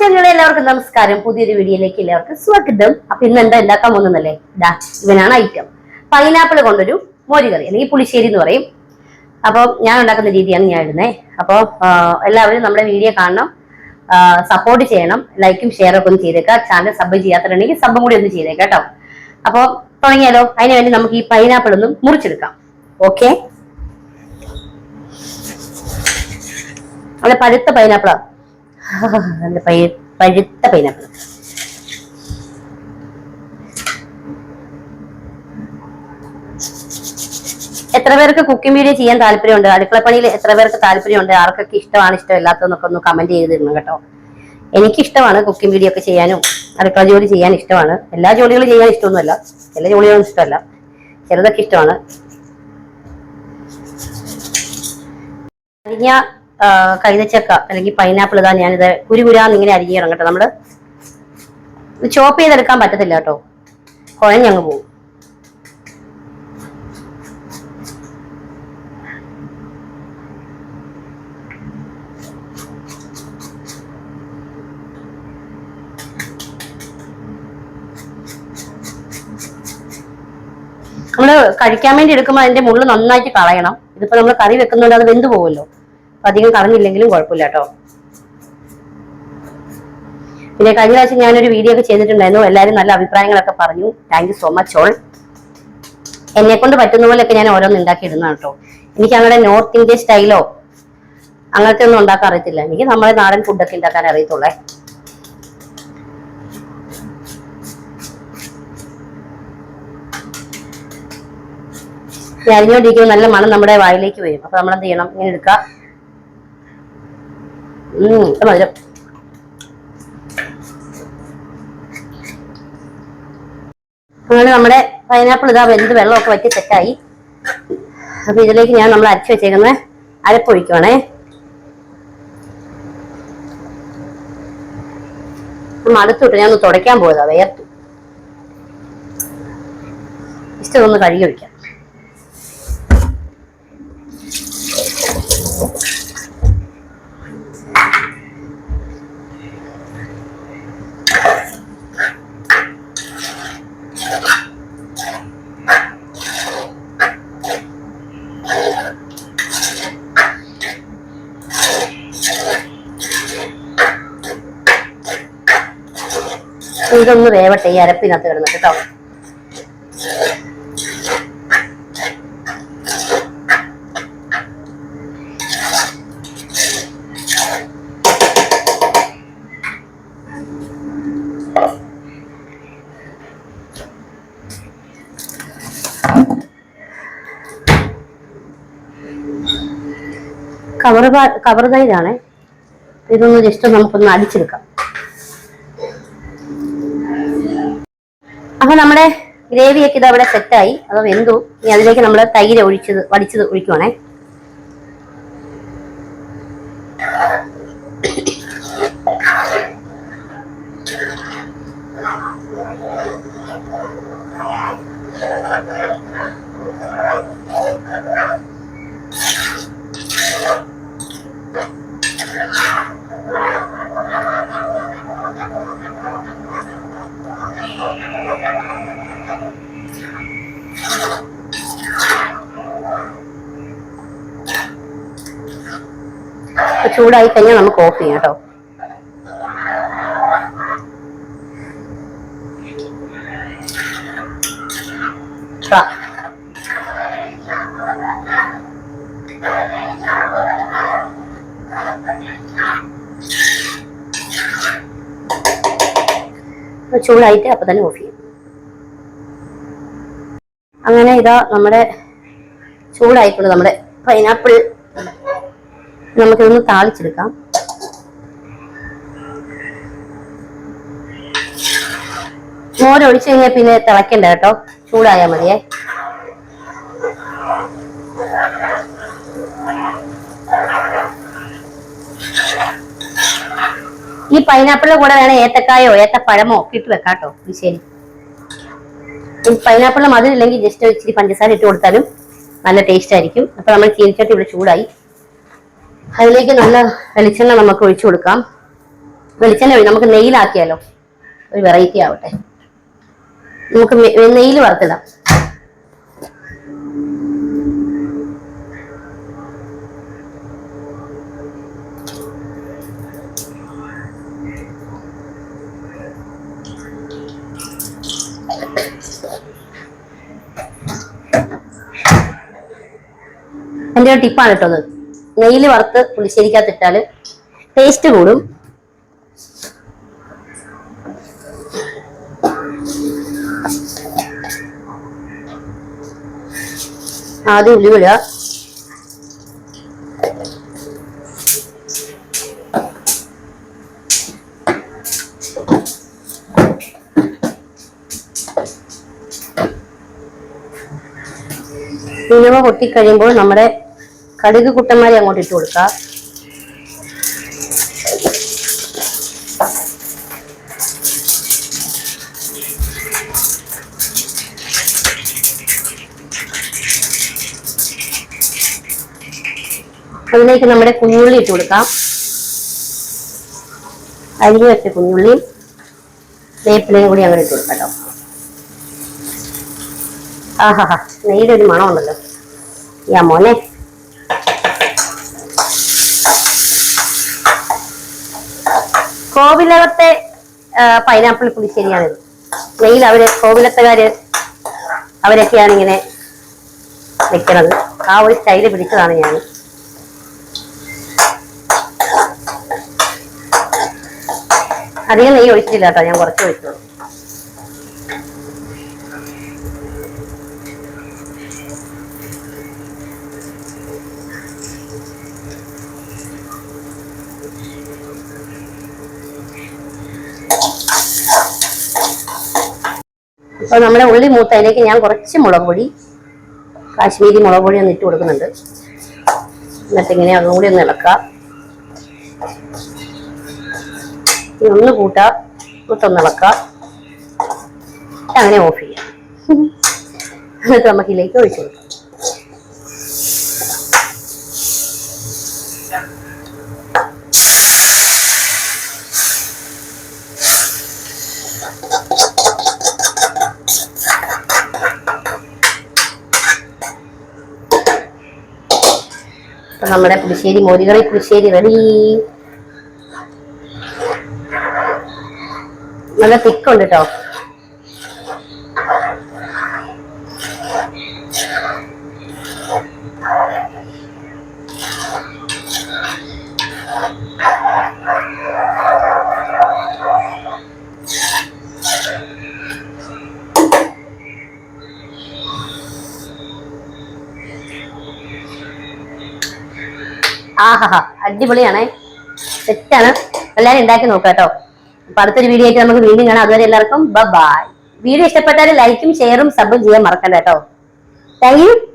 ചാനലിലെ എല്ലാവർക്കും നമസ്കാരം. പുതിയൊരു വീഡിയോയിലേക്ക് എല്ലാവർക്കും സ്വാഗതം. അപ്പൊ ഇന്ന് എന്താ ഉണ്ടാക്കാൻ പോകുന്നല്ലേ ഡാ ഇവനാണ് ഐറ്റം പൈനാപ്പിൾ കൊണ്ടൊരു മോരുകറി അല്ലെങ്കിൽ പുളിശ്ശേരി എന്ന് പറയും. അപ്പോൾ ഞാൻ ഉണ്ടാക്കുന്ന രീതിയാണ് ഞാൻ ഇടുന്നത് അപ്പോൾ എല്ലാവരും നമ്മുടെ വീഡിയോ കാണണം. സപ്പോർട്ട് ചെയ്യണം. ലൈക്കും ഷെയറും ഒക്കെ ഒന്ന് ചെയ്തേക്കാം. ചാനൽ സബ് ചെയ്യാത്തുണ്ടെങ്കിൽ സബും കൂടി ഒന്ന് ചെയ്തേക്കാം കേട്ടോ. അപ്പോൾ തുടങ്ങിയാലോ? അതിന് വേണ്ടി നമുക്ക് ഈ പൈനാപ്പിൾ ഒന്ന് മുറിച്ചെടുക്കാം. ഓക്കെ നല്ല പഴുത്ത പൈനാപ്പിളാ നല്ല പഴു- പഴുത്ത പൈനാപ്പിൾ എത്ര പേർക്ക് കുക്കിംഗ് വീഡിയോ ചെയ്യാൻ താല്പര്യമുണ്ട്? അടുക്കളപ്പണിയിൽ എത്ര പേർക്ക് താല്പര്യമുണ്ട്? ആർക്കൊക്കെ ഇഷ്ടമാണ് ഇഷ്ടമില്ലാത്തതെന്നൊക്കെ ഒന്ന് കമന്റ് ചെയ്ത് തരണം കേട്ടോ. എനിക്ക് ഇഷ്ടമാണ് കുക്കിംഗ് വീഡിയോ ഒക്കെ ചെയ്യാനും അടുക്കള ജോലി ചെയ്യാൻ ഇഷ്ടമാണ്. എല്ലാ ജോലികളും ചെയ്യാൻ ഇഷ്ടമൊന്നുമല്ല. ചില ജോലികളും ഇഷ്ടമല്ല. ചിലതൊക്കെ ഇഷ്ടമാണ്. ആ, കൈതച്ചക്ക അല്ലെങ്കിൽ പൈനാപ്പിൾ ഇതാ ഞാനിത് കുരുകുരാന്ന് ഇങ്ങനെ അരിഞ്ഞു ഇറങ്ങട്ടെ. നമ്മൾ ചോപ്പ് ചെയ്തെടുക്കാൻ പറ്റത്തില്ല കേട്ടോ. കുഴഞ്ഞങ്ങ് പോകും നമ്മൾ കഴിക്കാൻ വേണ്ടി എടുക്കുമ്പോൾ അതിന്റെ മുള്ളു നന്നായിട്ട് കളയണം. ഇതിപ്പോ നമ്മൾ കറി വെക്കുന്നതുകൊണ്ട് അത് വെന്ത് അപ്പൊ അധികം കളഞ്ഞില്ലെങ്കിലും കുഴപ്പമില്ല കേട്ടോ. പിന്നെ കഴിഞ്ഞ പ്രാവശ്യം ഞാനൊരു വീഡിയോ ഒക്കെ ചെയ്തിട്ടുണ്ടായിരുന്നു. എല്ലാവരും നല്ല അഭിപ്രായങ്ങളൊക്കെ പറഞ്ഞു. Thank you so much all എന്നെ കൊണ്ട് പറ്റുന്ന പോലെയൊക്കെ ഞാൻ ഓരോന്ന് ഉണ്ടാക്കി ഇടുന്നതാണ് കേട്ടോ. എനിക്ക് അങ്ങനെ നോർത്ത് ഇന്ത്യൻ സ്റ്റൈലോ അങ്ങനത്തെ ഒന്നും ഉണ്ടാക്കാൻ അറിയത്തില്ല. എനിക്ക് നമ്മുടെ നാടൻ ഫുഡൊക്കെ ഉണ്ടാക്കാൻ അറിയത്തുള്ളേ. അരിഞ്ഞോണ്ടിരിക്കുമ്പോൾ നല്ല മണം നമ്മുടെ വായിലേക്ക് വരും. അപ്പൊ നമ്മൾ എന്ത് ചെയ്യണം? ഇങ്ങനെ ഇത് മധുരം അങ്ങനെ നമ്മുടെ പൈനാപ്പിൾ ഇതാ വെന്ത് വെള്ളമൊക്കെ വറ്റി സെറ്റായി അപ്പൊ ഇതിലേക്ക് ഞാൻ നമ്മൾ അരച്ചു വെച്ചേക്കുന്ന അരപ്പൊഴിക്കുവാണേ. മടുത്തുവിട്ട് ഞാൻ ഒന്ന് തുടയ്ക്കാൻ പോയതാ വേർത്തു ഇഷ്ടം ഒന്ന് കഴുകി വയ്ക്കാം ഇതൊന്ന് വേവട്ടെ ഈ അരപ്പിനകത്ത് കിടന്നിട്ട് കേട്ടോ. കവർ കവർ തൈരാണേ ഇതൊന്ന് ജസ്റ്റ് നമുക്കൊന്ന് അടിച്ചെടുക്കാം. അപ്പൊ നമ്മുടെ ഗ്രേവിയൊക്കെ ഇത് അവിടെ സെറ്റായി അത് വെന്തു. ഇനി അതിലേക്ക് നമ്മൾ തൈര് ഒഴിച്ചത് വടിച്ചത് ഒഴിക്കുവാണേ. ചൂടായി കഴിഞ്ഞാൽ നമുക്ക് ഓഫ് ചെയ്യാം കേട്ടോ. ചൂടായിട്ട് അപ്പൊ തന്നെ ഓഫ് ചെയ്യും അങ്ങനെ ഇതാ നമ്മുടെ ചൂടായിട്ടുണ്ട് നമ്മുടെ പൈനാപ്പിൾ നമുക്കിതൊന്ന് താളിച്ചെടുക്കാം. മോര് ഒഴിച്ചു കഴിഞ്ഞാൽ പിന്നെ തിളക്കണ്ട കേട്ടോ. ചൂടായാൽ മതിയേ. ഈ പൈനാപ്പിളിന്റെ കൂടെ വേണം ഏത്തക്കായോ ഏത്തപ്പഴമോ ഒക്കെ ഇട്ട് വെക്കാട്ടോ കേട്ടോ ഇത് ശരി പൈനാപ്പിളിന് മധുരില്ലെങ്കിൽ ജസ്റ്റ് ഇച്ചിരി പഞ്ചസാര ഇട്ട് കൊടുത്താലും നല്ല ടേസ്റ്റ് ആയിരിക്കും. അപ്പൊ നമ്മൾ ചീനിച്ചട്ടി ഇവിടെ ചൂടായി. അതിലേക്ക് നല്ല വെളിച്ചെണ്ണ നമുക്ക് ഒഴിച്ചു കൊടുക്കാം. വെളിച്ചെണ്ണ നമുക്ക് നെയ്യിലാക്കിയാലോ? ഒരു വെറൈറ്റി ആവട്ടെ. നമുക്ക് നെയ്യിൽ വറുത്തിടാം. എന്റെ ടിപ്പാണ് കേട്ടോ അത്. നെയ്യിൽ വറുത്ത് പുളിശ്ശേരിക്കകത്തിട്ടാൽ ടേസ്റ്റ് കൂടും. ആദ്യം ഉള്ളി വിടുക മിനിമ പൊട്ടിക്കഴിയുമ്പോൾ നമ്മുടെ കടുക് കുട്ടന്മാരെ അങ്ങോട്ട് ഇട്ട് കൊടുക്കുക അതിലേക്ക് നമ്മുടെ കുഞ്ഞുള്ളി ഇട്ട് കൊടുക്കാം. അരിഞ്ഞു വെച്ച കുഞ്ഞുള്ളി വേപ്പിലയും കൂടി അങ്ങനെ ഇട്ട് കൊടുക്കാം കേട്ടോ. ആഹാ നെയ്യുടെ ഒരു മണമുണ്ടല്ലോ. യാ മോനെ. കോവിലകത്തെ പൈനാപ്പിൾ പുളിശ്ശേരിയാണിത് മെയിൽ അവർ കോവിലത്തുകാര് അവരൊക്കെയാണ് ഇങ്ങനെ വെക്കണത് ആ ഒരു സ്റ്റൈൽ പിടിച്ചതാണ് ഞാൻ. അധികം നെയ്യ് ഒഴിച്ചിട്ടില്ല കേട്ടോ ഞാൻ കുറച്ച് ഒഴിച്ചുള്ളൂ അപ്പൊ നമ്മുടെ ഉള്ളി മൂത്തതിലേക്ക് ഞാൻ കുറച്ച് മുളക് പൊടി കാശ്മീരി മുളക് പൊടി ഒന്ന് ഇട്ട് കൊടുക്കുന്നുണ്ട്. എന്നിട്ട് ഇങ്ങനെ അതും കൂടി ഒന്ന് ഇളക്കാം. ഇനി ഒന്ന് കൂട്ടാം കൂട്ടൊന്ന് ഇളക്കാം. അങ്ങനെ ഓഫ് ചെയ്യാം. എന്നിട്ട് നമുക്ക് ഇതിലേക്ക് ഒഴിച്ചു കൊടുക്കാം. നമ്മുടെ പുളിശ്ശേരി മോരുകറി പുളിശ്ശേരി റെഡി. നല്ല തിക്കുണ്ട് കേട്ടോ ആഹാ അടിപൊളിയാണേ. സെറ്റാണ് എല്ലാവരും ഉണ്ടാക്കി നോക്കാം കേട്ടോ. അപ്പൊ അടുത്തൊരു വീഡിയോ ആയിട്ട് നമുക്ക് വീണ്ടും കാണാം. അതുവരെ എല്ലാവർക്കും ബൈ വീഡിയോ ഇഷ്ടപ്പെട്ടാൽ ലൈക്കും ഷെയറും സബും ചെയ്യാൻ മറക്കണ്ട കേട്ടോ. താങ്ക്